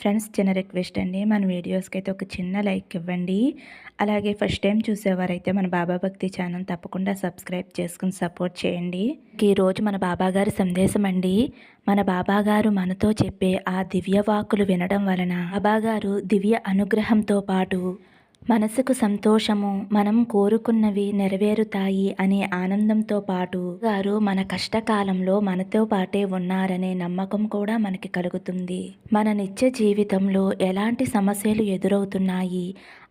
Friends చిన్న request అండి. మన వీడియోస్కి అయితే ఒక చిన్న లైక్ ఇవ్వండి. అలాగే ఫస్ట్ టైం చూసేవారైతే మన బాబా భక్తి ఛానల్ తప్పకుండా సబ్స్క్రైబ్ చేసుకుని సపోర్ట్ చేయండి. ఈరోజు మన బాబాగారి సందేశం అండి. మన బాబాగారు మనతో చెప్పే ఆ దివ్య వాక్కులు వినడం వలన బాబాగారు దివ్య అనుగ్రహంతో పాటు మనసుకు సంతోషము మనం కోరుకున్నవి నెరవేరుతాయి అనే ఆనందంతో పాటు గారు మన కష్టకాలంలో మనతో పాటే ఉన్నారనే నమ్మకం కూడా మనకి కలుగుతుంది. మన నిత్య జీవితంలో ఎలాంటి సమస్యలు ఎదురవుతున్నాయి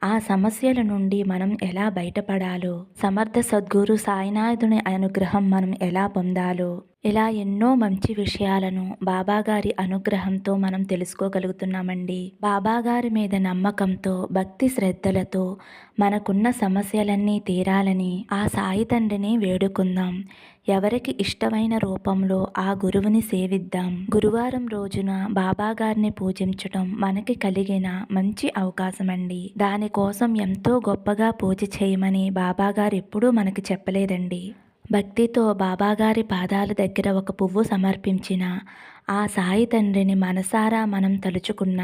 ఆ సమస్యల నుండి మనం ఎలా బయటపడాలో సమర్థ సద్గురు సాయినాథుని అనుగ్రహం మనం ఎలా పొందాలో ఇలా ఎన్నో మంచి విషయాలను బాబాగారి అనుగ్రహంతో మనం తెలుసుకోగలుగుతున్నామండి. బాబాగారి మీద నమ్మకంతో భక్తి శ్రద్ధలతో మనకున్న సమస్యలన్నీ తీరాలని ఆ సాయి తండ్రిని వేడుకుందాం. ఎవరికి ఇష్టమైన రూపంలో ఆ గురువుని సేవిద్దాం. గురువారం రోజున బాబాగారిని పూజించడం మనకి కలిగిన మంచి అవకాశం అండి దానికోసం ఎంతో గొప్పగా పూజ చేయమని బాబాగారు ఎప్పుడూ మనకి చెప్పలేదండి. భక్తితో బాబాగారి పాదాల దగ్గర ఒక పువ్వు సమర్పించిన ఆ సాయి తండ్రిని మనసారా మనం తలుచుకున్న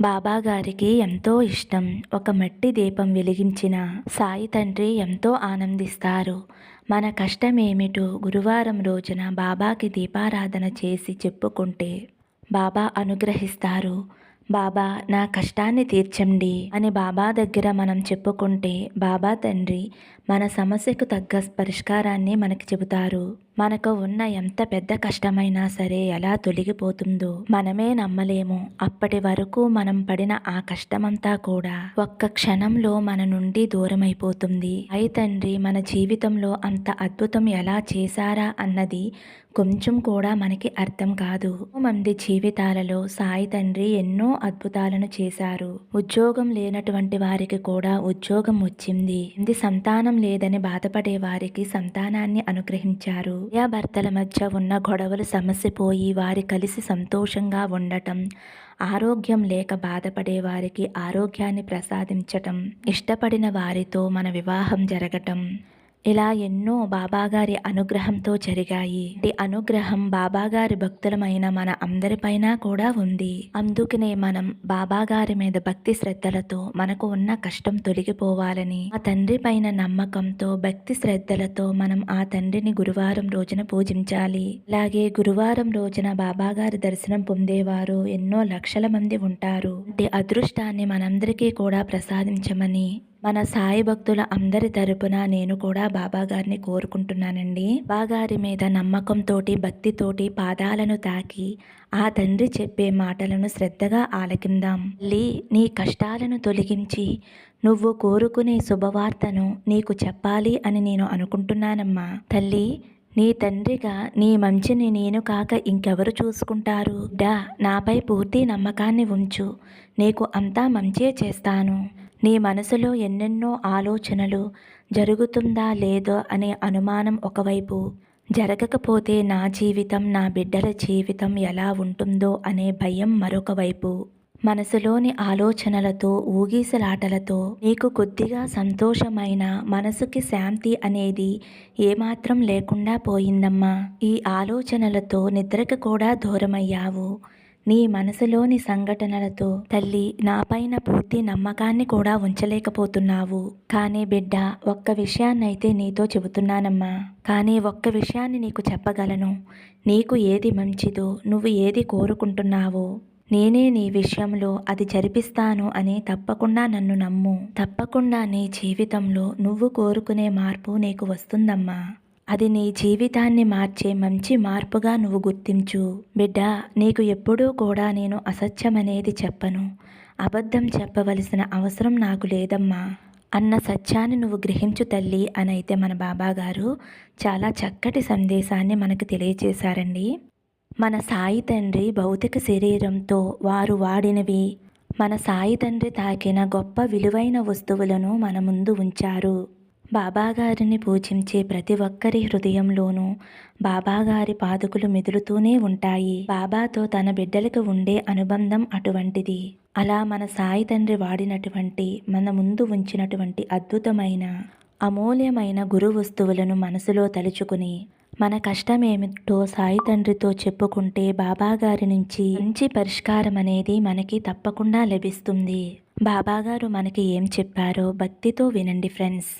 బాబాగారికి ఎంతో ఇష్టం. ఒక మట్టి దీపం వెలిగించిన సాయి తండ్రి ఎంతో ఆనందిస్తారు. మన కష్టమేమిటో గురువారం రోజున బాబాకి దీపారాధన చేసి చెప్పుకుంటే బాబా అనుగ్రహిస్తారు. బాబా నా కష్టాన్ని తీర్చండి అని బాబా దగ్గర మనం చెప్పుకుంటే బాబా తండ్రి మన సమస్యకు తగ్గ పరిష్కారాన్ని మనకి చెబుతారు. మనకు ఉన్న ఎంత పెద్ద కష్టమైనా సరే ఎలా తొలగిపోతుందో మనమే నమ్మలేము. అప్పటి వరకు మనం పడిన ఆ కష్టమంతా కూడా ఒక్క క్షణంలో మన నుండి దూరమైపోతుంది. అయి తండ్రి మన జీవితంలో అంత అద్భుతం ఎలా చేశారా అన్నది కొంచెం కూడా మనకి అర్థం కాదు. మంది జీవితాలలో సాయి తండ్రి ఎన్నో అద్భుతాలను చేశారు. ఉద్యోగం లేనటువంటి వారికి కూడా ఉద్యోగం వచ్చింది. ఇది సంతానం లేదని బాధపడే వారికి సంతానాన్ని అనుగ్రహించారు. భర్తల మధ్య ఉన్న గొడవలు సమస్యపోయి వారి కలిసి సంతోషంగా ఉండటం ఆరోగ్యం లేక బాధపడే వారికి ఆరోగ్యాన్ని ప్రసాదించటం ఇష్టపడిన వారితో మన వివాహం జరగటం ఇలా ఎన్నో బాబాగారి అనుగ్రహంతో జరిగాయి. ఈ అనుగ్రహం బాబాగారి భక్తులమైన మన అందరిపైన కూడా ఉంది. అందుకనే మనం బాబాగారి మీద భక్తి శ్రద్ధలతో మనకు ఉన్న కష్టం తొలగిపోవాలని ఆ తండ్రి పైన నమ్మకంతో భక్తి శ్రద్ధలతో మనం ఆ తండ్రిని గురువారం రోజున పూజించాలి. అలాగే గురువారం రోజున బాబాగారి దర్శనం పొందేవారు ఎన్నో లక్షల మంది ఉంటారు. అదృష్టాన్ని మనందరికీ కూడా ప్రసాదించమని మన సాయి భక్తుల అందరి తరపున నేను కూడా బాబా గారిని కోరుకుంటున్నానండి. బాగారి మీద నమ్మకంతోటి భక్తితోటి పాదాలను తాకి ఆ తండ్రి చెప్పే మాటలను శ్రద్ధగా ఆలకిందాం. లీ నీ కష్టాలను తొలగించి నువ్వు కోరుకునే శుభవార్తను నీకు చెప్పాలి అని నేను అనుకుంటున్నానమ్మా. తల్లి నీ తండ్రిగా నీ మంచిని నేను కాక ఇంకెవరు చూసుకుంటారు? డా నాపై పూర్తి నమ్మకాన్ని ఉంచు. నీకు అంతా మంచే చేస్తాను. నీ మనసులో ఎన్నెన్నో ఆలోచనలు జరుగుతుందా లేదో అనే అనుమానం ఒకవైపు జరగకపోతే నా జీవితం నా బిడ్డల జీవితం ఎలా ఉంటుందో అనే భయం మరొక వైపు మనసులోని ఆలోచనలతో ఊగీసలాటలతో నీకు కొద్దిగా సంతోషమైన మనసుకి శాంతి అనేది ఏమాత్రం లేకుండా పోయిందమ్మా. ఈ ఆలోచనలతో నిద్రకు కూడా దూరమయ్యావు. నీ మనసులోని సంఘటనలతో తల్లి నాపైన పూర్తి నమ్మకాన్ని కూడా ఉంచలేకపోతున్నావు. కానీ బిడ్డ ఒక్క విషయాన్నైతే నీతో చెబుతున్నానమ్మా. కానీ ఒక్క విషయాన్ని నీకు చెప్పగలను. నీకు ఏది మంచిదో నువ్వు ఏది కోరుకుంటున్నావో. నేనే నీ విషయంలో అది జరిపిస్తాను అని తప్పకుండా నన్ను నమ్ము. తప్పకుండా నీ జీవితంలో నువ్వు కోరుకునే మార్పు నీకు వస్తుందమ్మా. అది నీ జీవితాన్ని మార్చే మంచి మార్పుగా నువ్వు గుర్తించు. బిడ్డ నీకు ఎప్పుడూ కూడా నేను అసత్యమనేది చెప్పను. అబద్ధం చెప్పవలసిన అవసరం నాకు లేదమ్మా. అన్న సత్యాన్ని నువ్వు గ్రహించు తల్లి అని అయితే మన బాబాగారు చాలా చక్కటి సందేశాన్ని మనకు తెలియజేశారండి మన సాయి తండ్రి భౌతిక శరీరంతో వారు వాడినవి. మన సాయి తండ్రి తాకిన గొప్ప విలువైన వస్తువులను మన ముందు ఉంచారు. బాబాగారిని పూజించే ప్రతి ఒక్కరి హృదయంలోనూ బాబాగారి పాదుకులు మెదులుతూనే ఉంటాయి. బాబాతో తన బిడ్డలకు ఉండే అనుబంధం అటువంటిది. అలా మన సాయి తండ్రి వాడినటువంటి మన ముందు ఉంచినటువంటి అద్భుతమైన అమూల్యమైన గురు వస్తువులను మనసులో తలుచుకుని మన కష్టమేమిటో సాయి తండ్రితో చెప్పుకుంటే బాబాగారి నుంచి మంచి పరిష్కారం అనేది మనకి తప్పకుండా లభిస్తుంది. బాబాగారు మనకి ఏం చెప్పారో భక్తితో వినండి ఫ్రెండ్స్.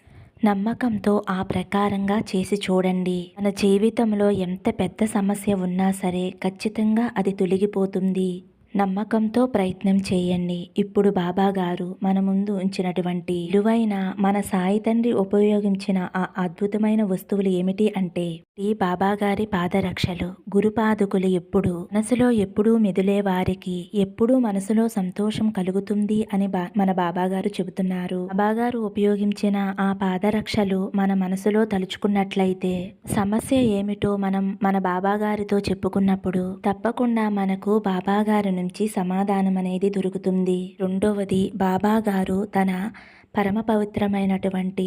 నమ్మకంతో ఆ ప్రకారంగా చేసి చూడండి. మన జీవితంలో ఎంత పెద్ద సమస్య ఉన్నా సరే ఖచ్చితంగా అది తొలగిపోతుంది. నమ్మకంతో ప్రయత్నం చేయండి. ఇప్పుడు బాబాగారు మన ముందు ఉంచినటువంటి విలువైన మన సాయి తండ్రి ఉపయోగించిన ఆ అద్భుతమైన వస్తువులు ఏమిటి అంటే ఈ బాబాగారి పాదరక్షలు. గురుపాదుకులు ఎప్పుడు మనసులో ఎప్పుడూ మెదిలే వారికి ఎప్పుడూ మనసులో సంతోషం కలుగుతుంది అని బా మన బాబాగారు చెబుతున్నారు. బాబాగారు ఉపయోగించిన ఆ పాదరక్షలు మన మనసులో తలుచుకున్నట్లయితే సమస్య ఏమిటో మనం మన బాబాగారితో చెప్పుకున్నప్పుడు తప్పకుండా మనకు బాబాగారి నుండి నుంచి సమాధానం అనేది దొరుకుతుంది. రెండవది బాబా గారు తన పరమ పవిత్రమైనటువంటి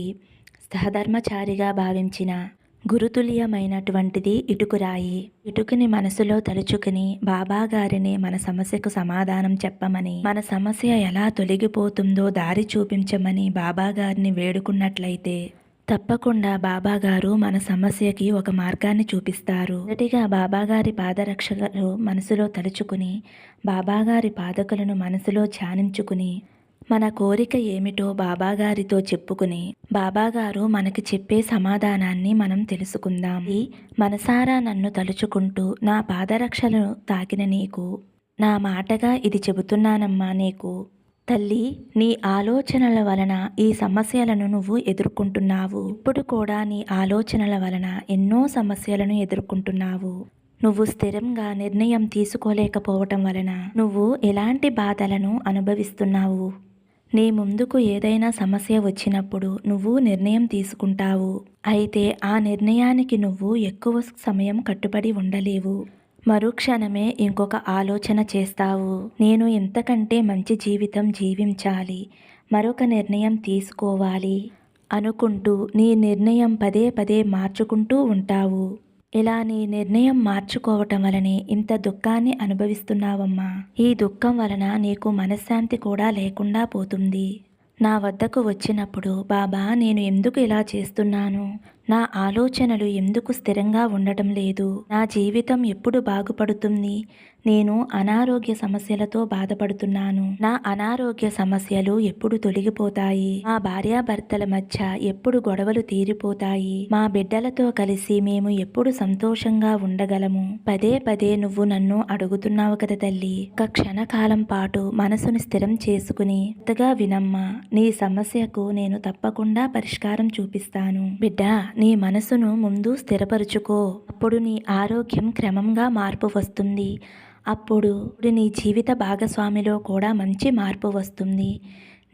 సహధర్మచారిగా భావించిన గురుతుల్యమైనటువంటిది ఇటుకురాయి. ఇటుకుని మనసులో తలుచుకుని బాబా గారిని మన సమస్యకు సమాధానం చెప్పమని మన సమస్య ఎలా తొలగిపోతుందో దారి చూపించమని బాబా గారిని వేడుకున్నట్లయితే తప్పకుండా బాబాగారు మన సమస్యకి ఒక మార్గాన్ని చూపిస్తారు. మొదటిగా బాబాగారి పాదరక్షలు మనసులో తలుచుకుని బాబాగారి పాదకులను మనసులో ధ్యానించుకుని మన కోరిక ఏమిటో బాబాగారితో చెప్పుకుని బాబాగారు మనకి చెప్పే సమాధానాన్ని మనం తెలుసుకుందాం. ఈ మనసారా నన్ను తలుచుకుంటూ నా పాదరక్షలను తాకిన నీకు నా మాటగా ఇది చెబుతున్నానమ్మా నీకు తల్లి నీ ఆలోచనల వలన ఈ సమస్యలను నువ్వు ఎదుర్కొంటున్నావు. ఇప్పుడు కూడా నీ ఆలోచనల వలన ఎన్నో సమస్యలను ఎదుర్కొంటున్నావు. నువ్వు స్థిరంగా నిర్ణయం తీసుకోలేకపోవటం వలన నువ్వు ఎలాంటి బాధలను అనుభవిస్తున్నావు? నీ ముందుకు ఏదైనా సమస్య వచ్చినప్పుడు నువ్వు నిర్ణయం తీసుకుంటావు. అయితే ఆ నిర్ణయానికి నువ్వు ఎక్కువ సమయం కట్టుబడి ఉండలేవు. మరుక్షణమే ఇంకొక ఆలోచన చేస్తావు. నేను ఇంతకంటే మంచి జీవితం జీవించాలి. మరొక నిర్ణయం తీసుకోవాలి అనుకుంటూ నీ నిర్ణయం పదే పదే మార్చుకుంటూ ఉంటావు. ఇలా నీ నిర్ణయం మార్చుకోవటం వలనే ఇంత దుఃఖాన్ని అనుభవిస్తున్నావమ్మా. ఈ దుఃఖం వలన నీకు మనశ్శాంతి కూడా లేకుండా పోతుంది. నా వద్దకు వచ్చినప్పుడు బాబా నేను ఎందుకు ఇలా చేస్తున్నాను? నా ఆలోచనలు ఎందుకు స్థిరంగా ఉండటం లేదు? నా జీవితం ఎప్పుడు బాగుపడుతుంది? నేను అనారోగ్య సమస్యలతో బాధపడుతున్నాను. నా అనారోగ్య సమస్యలు ఎప్పుడు తొలగిపోతాయి? మా భార్యాభర్తల మధ్య ఎప్పుడు గొడవలు తీరిపోతాయి? మా బిడ్డలతో కలిసి మేము ఎప్పుడు సంతోషంగా ఉండగలము? పదే పదే నువ్వు నన్ను అడుగుతున్నావు కదా తల్లి. ఒక క్షణకాలం పాటు మనసును స్థిరం చేసుకుని కొత్తగా వినమ్మా. నీ సమస్యకు నేను తప్పకుండా పరిష్కారం చూపిస్తాను. బిడ్డ నీ మనసును ముందు స్థిరపరుచుకో. అప్పుడు నీ ఆరోగ్యం క్రమంగా మార్పు వస్తుంది. అప్పుడు నీ జీవిత భాగస్వామిలో కూడా మంచి మార్పు వస్తుంది.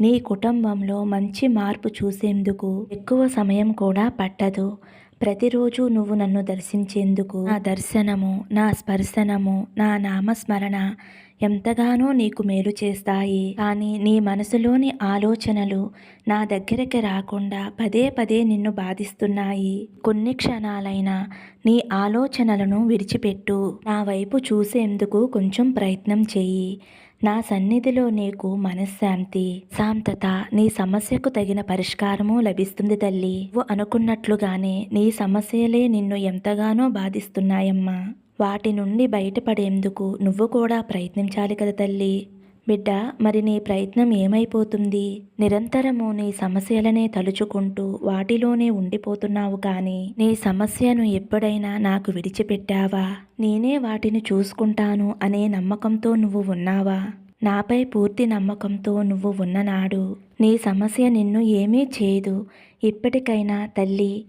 నీ కుటుంబంలో మంచి మార్పు చూసేందుకు ఎక్కువ సమయం కూడా పట్టదు. ప్రతిరోజు నువ్వు నన్ను దర్శించేందుకు నా దర్శనము నా స్పర్శనము నా నామస్మరణ ఎంతగానో నీకు మేలు చేస్తాయి. కానీ నీ మనసులోని ఆలోచనలు నా దగ్గరికి రాకుండా పదే పదే నిన్ను బాధిస్తున్నాయి. కొన్ని క్షణాలైనా నీ ఆలోచనలను విడిచిపెట్టు. నా వైపు చూసేందుకు కొంచెం ప్రయత్నం చెయ్యి. నా సన్నిధిలో నీకు మనశ్శాంతి శాంతత నీ సమస్యకు తగిన పరిష్కారము లభిస్తుంది తల్లి. నువ్వు అనుకున్నట్లుగానే నీ సమస్యలే నిన్ను ఎంతగానో బాధిస్తున్నాయమ్మా. వాటి నుండి బయటపడేందుకు నువ్వు కూడా ప్రయత్నించాలి కదా తల్లి. బిడ్డ మరి నీ ప్రయత్నం ఏమైపోతుంది? నిరంతరము నీ సమస్యలనే తలుచుకుంటూ వాటిలోనే ఉండిపోతున్నావు కానీ నీ సమస్యను ఎప్పుడైనా నాకు విడిచిపెట్టావా? నేనే వాటిని చూసుకుంటాను అనే నమ్మకంతో నువ్వు ఉన్నావా? నాపై పూర్తి నమ్మకంతో నువ్వు ఉన్ననాడు. నీ సమస్య నిన్ను ఏమీ చేయదు. ఇప్పటికైనా తల్లి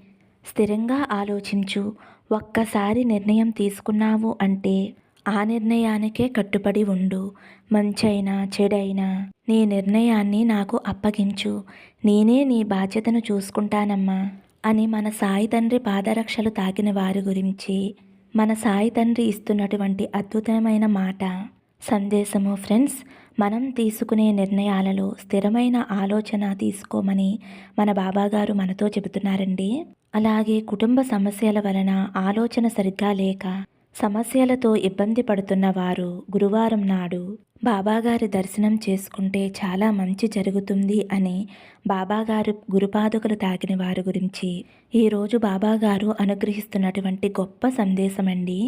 స్థిరంగా ఆలోచించు. ఒక్కసారి నిర్ణయం తీసుకున్నావు అంటే ఆ నిర్ణయానికే కట్టుబడి ఉండు. మంచైనా చెడైనా నీ నిర్ణయాన్ని నాకు అప్పగించు. నేనే నీ బాధ్యతను చూసుకుంటానమ్మా అని మన సాయి తండ్రి పాదరక్షలు తాకిన వారి గురించి మన సాయి తండ్రి ఇస్తున్నటువంటి అద్భుతమైన మాట. సందేశము ఫ్రెండ్స్ మనం తీసుకునే నిర్ణయాలలో స్థిరమైన ఆలోచన తీసుకోమని మన బాబాగారు మనతో చెబుతున్నారండి. అలాగే కుటుంబ సమస్యల వలన ఆలోచన సరిగ్గా లేక సమస్యలతో ఇబ్బంది పడుతున్న వారు గురువారం నాడు బాబాగారి దర్శనం చేసుకుంటే చాలా మంచి జరుగుతుంది అని బాబాగారు గురుపాదుకలు తాకిన వారి గురించి ఈరోజు బాబాగారు అనుగ్రహిస్తున్నటువంటి గొప్ప సందేశం అండి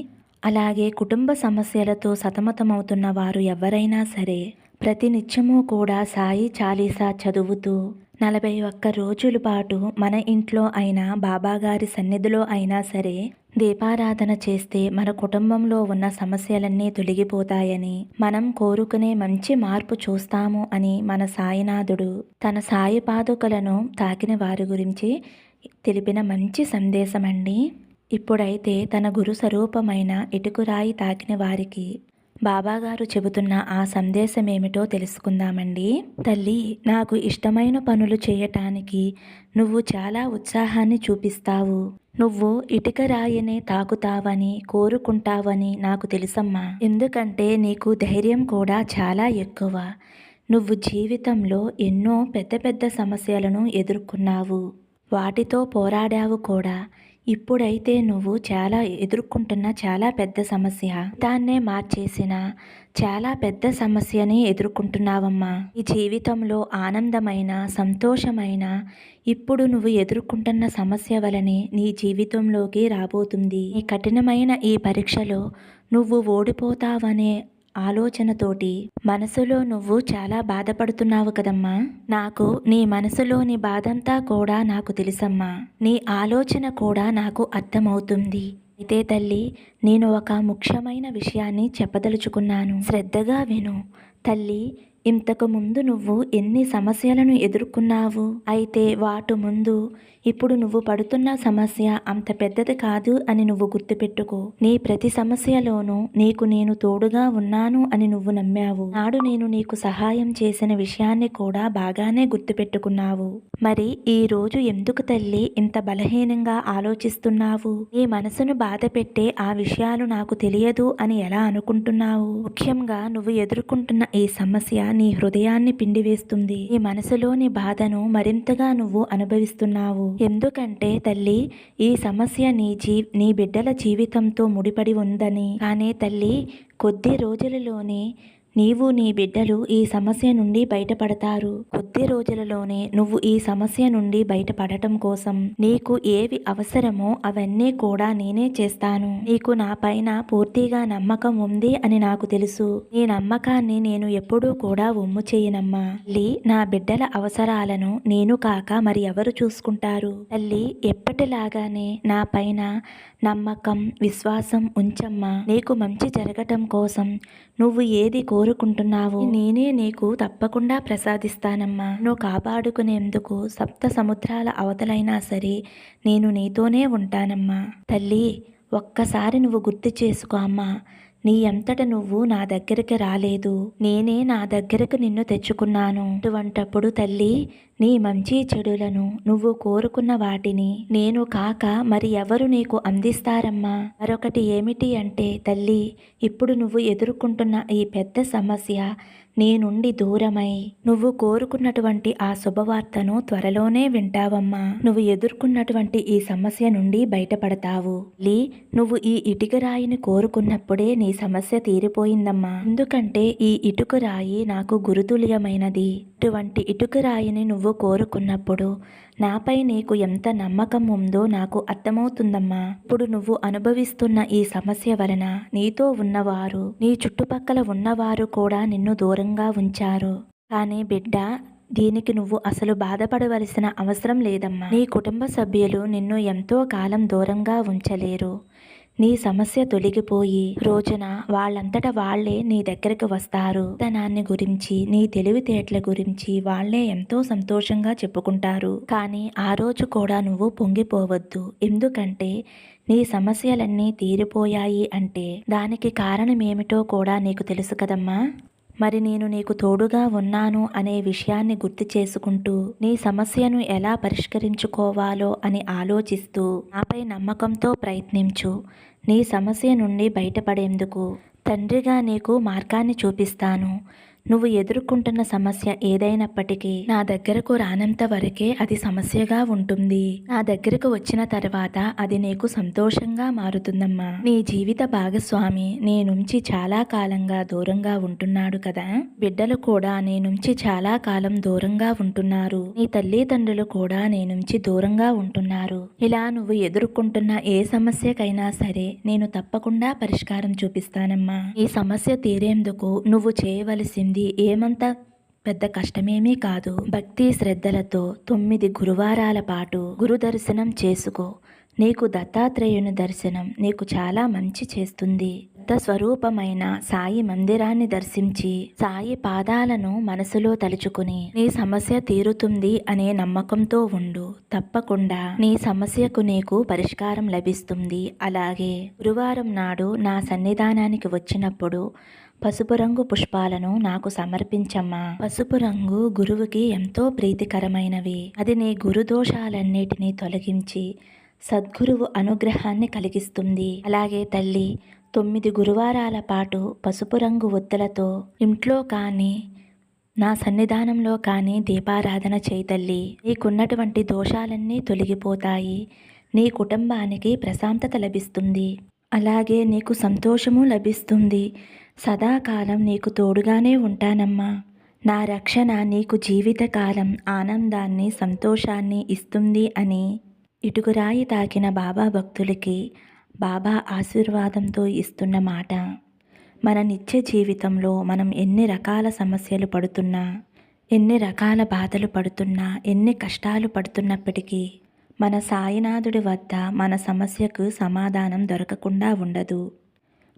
అలాగే కుటుంబ సమస్యలతో సతమతమవుతున్న వారు ఎవరైనా సరే ప్రతినిత్యము కూడా సాయి చాలీసా చదువుతూ నలభై ఒక్క రోజుల పాటు మన ఇంట్లో అయినా బాబాగారి సన్నిధిలో అయినా సరే దీపారాధన చేస్తే మన కుటుంబంలో ఉన్న సమస్యలన్నీ తొలగిపోతాయని మనం కోరుకునే మంచి మార్పు చూస్తాము అని మన సాయినాథుడు తన సాయి పాదుకలను తాకిన వారి గురించి తెలిపిన మంచి సందేశమండి. ఇప్పుడైతే తన గురు స్వరూపమైన ఇటుకురాయి తాకిన వారికి బాబాగారు చెబుతున్న ఆ సందేశం ఏమిటో తెలుసుకుందామండి. తల్లి నాకు ఇష్టమైన పనులు చేయటానికి నువ్వు చాలా ఉత్సాహాన్ని చూపిస్తావు. నువ్వు ఇటుక రాయనే తాకుతావని కోరుకుంటావని నాకు తెలుసమ్మా. ఎందుకంటే నీకు ధైర్యం కూడా చాలా ఎక్కువ. నువ్వు జీవితంలో ఎన్నో పెద్ద పెద్ద సమస్యలను ఎదుర్కొన్నావు. వాటితో పోరాడావు కూడా. ఇప్పుడైతే నువ్వు చాలా ఎదుర్కొంటున్న చాలా పెద్ద సమస్య. దాన్నే మార్చేసిన చాలా పెద్ద సమస్యని ఎదుర్కొంటున్నావమ్మా. ఈ జీవితంలో ఆనందమైన సంతోషమైన ఇప్పుడు నువ్వు ఎదుర్కొంటున్న సమస్య వలనే నీ జీవితంలోకి రాబోతుంది. ఈ కఠినమైన ఈ పరీక్షలో నువ్వు ఓడిపోతావనే ఆలోచనతోటి మనసులో నువ్వు చాలా బాధపడుతున్నావు కదమ్మా. నాకు నీ మనసులోని బాధంతా కూడా నాకు తెలుసమ్మా. నీ ఆలోచన కూడా నాకు అర్థమవుతుంది. అయితే తల్లి నేను ఒక ముఖ్యమైన విషయాన్ని చెప్పదలుచుకున్నాను. శ్రద్ధగా విను. తల్లి ఇంతకు ముందు నువ్వు ఎన్ని సమస్యలను ఎదుర్కొన్నావు? అయితే వాటి ముందు ఇప్పుడు నువ్వు పడుతున్న సమస్య అంత పెద్దది కాదు అని నువ్వు గుర్తుపెట్టుకో. నీ ప్రతి సమస్యలోనూ నీకు నేను తోడుగా ఉన్నాను అని నువ్వు నమ్మావు. నాడు నేను నీకు సహాయం చేసిన విషయాన్ని కూడా బాగానే గుర్తుపెట్టుకున్నావు. మరి ఈ రోజు ఎందుకు తల్లి ఇంత బలహీనంగా ఆలోచిస్తున్నావు? నీ మనసును బాధ పెట్టే ఆ విషయాలు నాకు తెలియదు అని ఎలా అనుకుంటున్నావు? ముఖ్యంగా నువ్వు ఎదుర్కొంటున్న ఈ సమస్య నీ హృదయాన్ని పిండివేస్తుంది. నీ మనసులోని బాధను మరింతగా నువ్వు అనుభవిస్తున్నావు. ఎందుకంటే తల్లి ఈ సమస్య నీ జీ నీ బిడ్డల జీవితంతో ముడిపడి ఉందని. కానీ తల్లి కొద్ది రోజులలోనే నీవు నీ బిడ్డలు ఈ సమస్య నుండి బయటపడతారు. కొద్ది రోజులలోనే నువ్వు ఈ సమస్య నుండి బయటపడటం కోసం నీకు ఏవి అవసరమో అవన్నీ కూడా నేనే చేస్తాను. నీకు నా పైన పూర్తిగా నమ్మకం ఉంది అని నాకు తెలుసు. నీ నమ్మకాన్ని నేను ఎప్పుడూ కూడా ఒమ్ము చేయనమ్మా. తల్లి నా బిడ్డల అవసరాలను నేను కాక మరి ఎవరు చూసుకుంటారు? తల్లి ఎప్పటిలాగానే నా పైన నమ్మకం విశ్వాసం ఉంచమ్మా. నీకు మంచి జరగటం కోసం నువ్వు ఏది కోరుకుంటున్నావు నేనే నీకు తప్పకుండా ప్రసాదిస్తానమ్మా. నువ్వు కాపాడుకునేందుకు సప్త సముద్రాల అవతలైనా సరే నేను నీతోనే ఉంటానమ్మా. తల్లి ఒక్కసారి నువ్వు గుర్తు చేసుకో అమ్మా. నీ అంతట నువ్వు నా దగ్గరికి రాలేదు. నేనే నా దగ్గరకు నిన్ను తెచ్చుకున్నాను. అటువంటప్పుడు తల్లి నీ మంచి చెడులను నువ్వు కోరుకున్న వాటిని నేను కాక మరి ఎవరు నీకు అందిస్తారమ్మా? మరొకటి ఏమిటి అంటే తల్లి ఇప్పుడు నువ్వు ఎదుర్కొంటున్న ఈ పెద్ద సమస్య నీ నుండి దూరమై నువ్వు కోరుకున్నటువంటి ఆ శుభవార్తను త్వరలోనే వింటావమ్మా. నువ్వు ఎదుర్కొన్నటువంటి ఈ సమస్య నుండి బయటపడతావు. లీ నువ్వు ఈ ఇటుక రాయిని కోరుకున్నప్పుడే నీ సమస్య తీరిపోయిందమ్మా. ఎందుకంటే ఈ ఇటుకరాయి నాకు గురుతుల్యమైనది. ఇటువంటి ఇటుకరాయిని నువ్వు కోరుకున్నప్పుడు నాపై నీకు ఎంత నమ్మకం ఉందో నాకు అర్థమవుతుందమ్మా. ఇప్పుడు నువ్వు అనుభవిస్తున్న ఈ సమస్య వలన నీతో ఉన్నవారు నీ చుట్టుపక్కల ఉన్నవారు కూడా నిన్ను దూరం దూరంగా ఉంచారు. కానీ బిడ్డ దీనికి నువ్వు అసలు బాధపడవలసిన అవసరం లేదమ్మా. నీ కుటుంబ సభ్యులు నిన్ను ఎంతో కాలం దూరంగా ఉంచలేరు. నీ సమస్య తొలగిపోయి రోజున వాళ్ళంతట వాళ్ళే నీ దగ్గరకు వస్తారు. ధనాన్ని గురించి నీ తెలివితేటల గురించి వాళ్ళే ఎంతో సంతోషంగా చెప్పుకుంటారు. కానీ ఆ రోజు కూడా నువ్వు పొంగిపోవద్దు. ఎందుకంటే నీ సమస్యలన్నీ తీరిపోయాయి అంటే దానికి కారణమేమిటో కూడా నీకు తెలుసు కదమ్మా. మరి నేను నీకు తోడుగా ఉన్నాను అనే విషయాన్ని గుర్తు చేసుకుంటూ నీ సమస్యను ఎలా పరిష్కరించుకోవాలో అని ఆలోచిస్తూ నాపై నమ్మకంతో ప్రయత్నించు. నీ సమస్య నుండి బయటపడేందుకు తండ్రిగా నీకు మార్గాన్ని చూపిస్తాను. నువ్వు ఎదుర్కొంటున్న సమస్య ఏదైనప్పటికీ నా దగ్గరకు రానంత వరకే అది సమస్యగా ఉంటుంది. నా దగ్గరకు వచ్చిన తర్వాత అది నీకు సంతోషంగా మారుతుందమ్మా. నీ జీవిత భాగస్వామి నీ నుంచి చాలా కాలంగా దూరంగా ఉంటున్నాడు కదా? బిడ్డలు కూడా నీ నుంచి చాలా కాలం దూరంగా ఉంటున్నారు. నీ తల్లిదండ్రులు కూడా నీ నుంచి దూరంగా ఉంటున్నారు. ఇలా నువ్వు ఎదుర్కొంటున్న ఏ సమస్యకైనా సరే నేను తప్పకుండా పరిష్కారం చూపిస్తానమ్మా. ఈ సమస్య తీరేందుకు నువ్వు చేయవలసింది ఏమంత పెద్ద కష్టమేమీ కాదు. భక్తి శ్రద్ధలతో తొమ్మిది గురువారాల పాటు గురు దర్శనం చేసుకో. నీకు దత్తాత్రేయుని దర్శనం నీకు చాలా మంచి చేస్తుంది. దత్త స్వరూపమైన సాయి మందిరాన్ని దర్శించి సాయి పాదాలను మనసులో తలుచుకుని నీ సమస్య తీరుతుంది అనే నమ్మకంతో ఉండు. తప్పకుండా నీ సమస్యకు నీకు పరిష్కారం లభిస్తుంది. అలాగే గురువారం నాడు నా సన్నిధానానికి వచ్చినప్పుడు పసుపు రంగు పుష్పాలను నాకు సమర్పించమ్మా. పసుపు రంగు గురువుకి ఎంతో ప్రీతికరమైనవి. అది నీ గురుదోషాలన్నిటినీ తొలగించి సద్గురువు అనుగ్రహాన్ని కలిగిస్తుంది. అలాగే తల్లి తొమ్మిది గురువారాల పాటు పసుపు రంగు ఒత్తులతో ఇంట్లో కానీ నా సన్నిధానంలో కానీ దీపారాధన చేయితల్లి నీకున్నటువంటి దోషాలన్నీ తొలగిపోతాయి. నీ కుటుంబానికి ప్రశాంతత లభిస్తుంది. అలాగే నీకు సంతోషము లభిస్తుంది. సదాకాలం నీకు తోడుగానే ఉంటానమ్మా. నా రక్షణ నీకు జీవితకాలం ఆనందాన్ని సంతోషాన్ని ఇస్తుంది అని ఇటుకురాయి తాకిన బాబా భక్తులకి బాబా ఆశీర్వాదంతో ఇస్తున్న మాట. మన నిత్య జీవితంలో మనం ఎన్ని రకాల సమస్యలు పడుతున్నా ఎన్ని రకాల బాధలు పడుతున్నా ఎన్ని కష్టాలు పడుతున్నప్పటికీ మన సాయినాథుడి వద్ద మన సమస్యకు సమాధానం దొరకకుండా ఉండదు.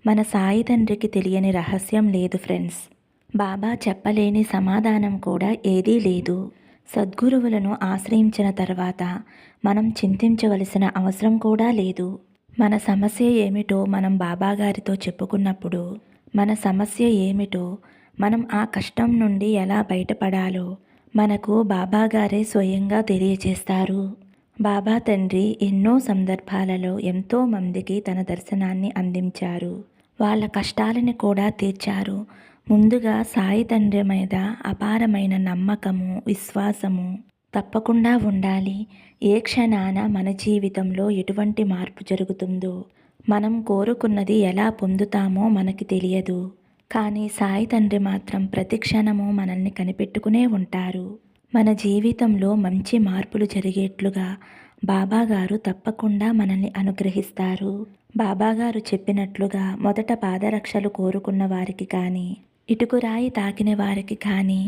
మన సాయి తండ్రికి తెలియని రహస్యం లేదు ఫ్రెండ్స్. బాబా చెప్పలేని సమాధానం కూడా ఏదీ లేదు. సద్గురువులను ఆశ్రయించిన తర్వాత మనం చింతించవలసిన అవసరం కూడా లేదు. మన సమస్య ఏమిటో మనం బాబాగారితో చెప్పుకున్నప్పుడు మన సమస్య ఏమిటో మనం ఆ కష్టం నుండి ఎలా బయటపడాలో మనకు బాబాగారే స్వయంగా తెలియచేస్తారు. బాబా తండ్రి ఎన్నో సందర్భాలలో ఎంతో మందికి తన దర్శనాన్ని అందించారు. వాళ్ళ కష్టాలని కూడా తీర్చారు. ముందుగా సాయి తండ్రి మీద అపారమైన నమ్మకము విశ్వాసము తప్పకుండా ఉండాలి. ఏ క్షణాన మన జీవితంలో ఎటువంటి మార్పు జరుగుతుందో మనం కోరుకున్నది ఎలా పొందుతామో మనకి తెలియదు. కానీ సాయి తండ్రి మాత్రం ప్రతి క్షణము మనల్ని కనిపెట్టుకునే ఉంటారు. మన జీవితంలో మంచి మార్పులు జరిగేట్లుగా బాబాగారు తప్పకుండా మనల్ని అనుగ్రహిస్తారు. బాబాగారు చెప్పినట్లుగా మొదట పాదరక్షలు కోరుకున్న వారికి కానీ ఇటుకురాయి తాకిన వారికి కానీ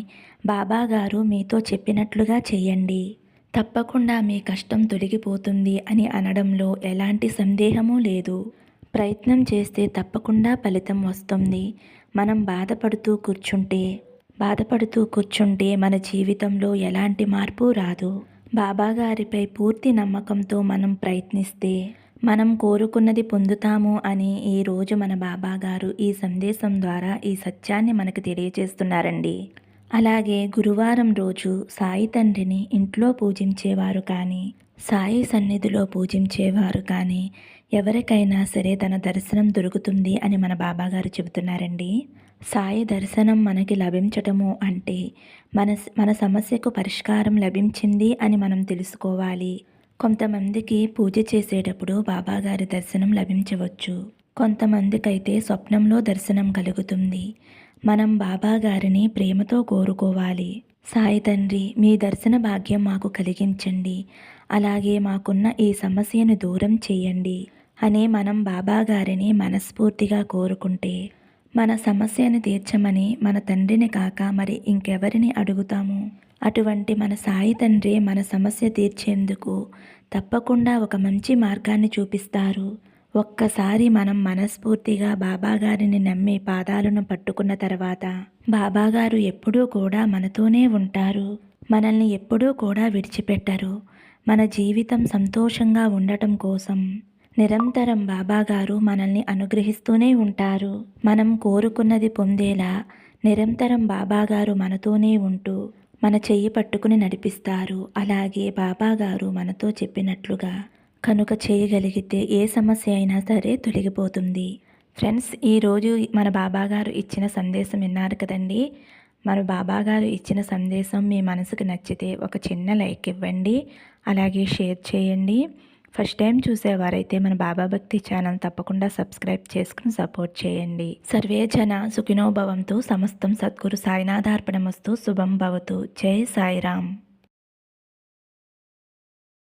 బాబాగారు మీతో చెప్పినట్లుగా చేయండి తప్పకుండా మీ కష్టం తొలగిపోతుంది అని అనడంలో ఎలాంటి సందేహమూ లేదు. ప్రయత్నం చేస్తే తప్పకుండా ఫలితం వస్తుంది. మనం బాధపడుతూ కూర్చుంటే బాధపడుతూ కూర్చుంటే మన జీవితంలో ఎలాంటి మార్పు రాదు. బాబాగారిపై పూర్తి నమ్మకంతో మనం ప్రయత్నిస్తే మనం కోరుకున్నది పొందుతాము అని ఈరోజు మన బాబాగారు ఈ సందేశం ద్వారా ఈ సత్యాన్ని మనకు తెలియజేస్తున్నారండి. అలాగే గురువారం రోజు సాయి తండ్రిని ఇంట్లో పూజించేవారు కానీ సాయి సన్నిధిలో పూజించేవారు కానీ ఎవరికైనా సరే తన దర్శనం దొరుకుతుంది అని మన బాబాగారు చెబుతున్నారండి. సాయి దర్శనం మనకి లభించటము అంటే మన మన సమస్యకు పరిష్కారం లభించింది అని మనం తెలుసుకోవాలి. కొంతమందికి పూజ చేసేటప్పుడు బాబాగారి దర్శనం లభించవచ్చు. కొంతమందికైతే స్వప్నంలో దర్శనం కలుగుతుంది. మనం బాబాగారిని ప్రేమతో కోరుకోవాలి. సాయి తండ్రి మీ దర్శన భాగ్యం మాకు కలిగించండి. అలాగే మాకున్న ఈ సమస్యను దూరం చేయండి అని మనం బాబాగారిని మనస్ఫూర్తిగా కోరుకుంటే మన సమస్యను తీర్చమని మన తండ్రిని కాక మరి ఇంకెవరిని అడుగుతాము? అటువంటి మన సాయి తండ్రి మన సమస్య తీర్చేందుకు తప్పకుండా ఒక మంచి మార్గాన్ని చూపిస్తారు. ఒక్కసారి మనం మనస్ఫూర్తిగా బాబాగారిని నమ్మి పాదాలను పట్టుకున్న తర్వాత బాబాగారు ఎప్పుడూ కూడా మనతోనే ఉంటారు. మనల్ని ఎప్పుడూ కూడా విడిచిపెట్టరు. మన జీవితం సంతోషంగా ఉండటం కోసం నిరంతరం బాబాగారు మనల్ని అనుగ్రహిస్తూనే ఉంటారు. మనం కోరుకున్నది పొందేలా నిరంతరం బాబాగారు మనతోనే ఉంటూ మన చెయ్యి పట్టుకుని నడిపిస్తారు. అలాగే బాబాగారు మనతో చెప్పినట్లుగా కనుక చేయగలిగితే ఏ సమస్య అయినా సరే తొలగిపోతుంది. ఫ్రెండ్స్ ఈరోజు మన బాబాగారు ఇచ్చిన సందేశం విన్నారు కదండి? మన బాబాగారు ఇచ్చిన సందేశం మీ మనసుకు నచ్చితే ఒక చిన్న లైక్ ఇవ్వండి. అలాగే షేర్ చేయండి. ఫస్ట్ టైం చూసేవారైతే మన బాబా భక్తి ఛానల్ తప్పకుండా సబ్స్క్రైబ్ చేసుకుని సపోర్ట్ చేయండి. సర్వే జన సుఖినోభవంతో సమస్తం సద్గురు సాయినాథార్పణమస్తు శుభం భవతు. జై సాయిరామ్.